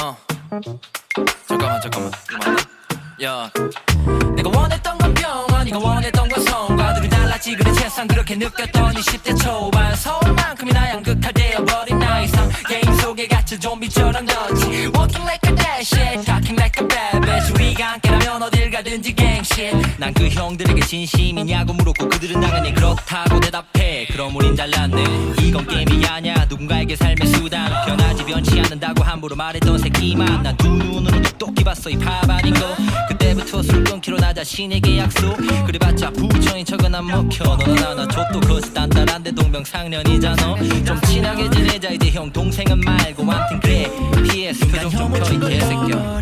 어. 잠깐만 잠깐만. 야. 내가 원했던 건 병원 네가 원했던 건 성과. 둘이 달랐지 그래 세상 그렇게 느꼈던 20대 초반. 서울만큼이나 양극화 되어버린 나 이 상 게임 속에 갇혀 좀비처럼 졌지 Walking like a dash Talking like a bad bitch 우리가 함께라면 어딜 가든지 갱신 난그 형들에게 진심이냐고 물었고 그들은 당연히 그렇다고 대답해. 그럼 우린 잘났네. 이건 게임이 아냐 누군가에게 삶의 수단 변치 않는다고 함부로 말했던 새끼만. 난 두 눈으로 똑똑히 봤어 이 거. 그때부터 술 끊기로 나 자신에게 약속. 그래봤자 부정인 척은 안 먹혀. 너나 나나 족도 거스 단단한데 동병상련이잖아. 좀 친하게 지내자 이제 형 동생은 말고. 암튼 그래 PS 표정 좀 펴이 개새끼야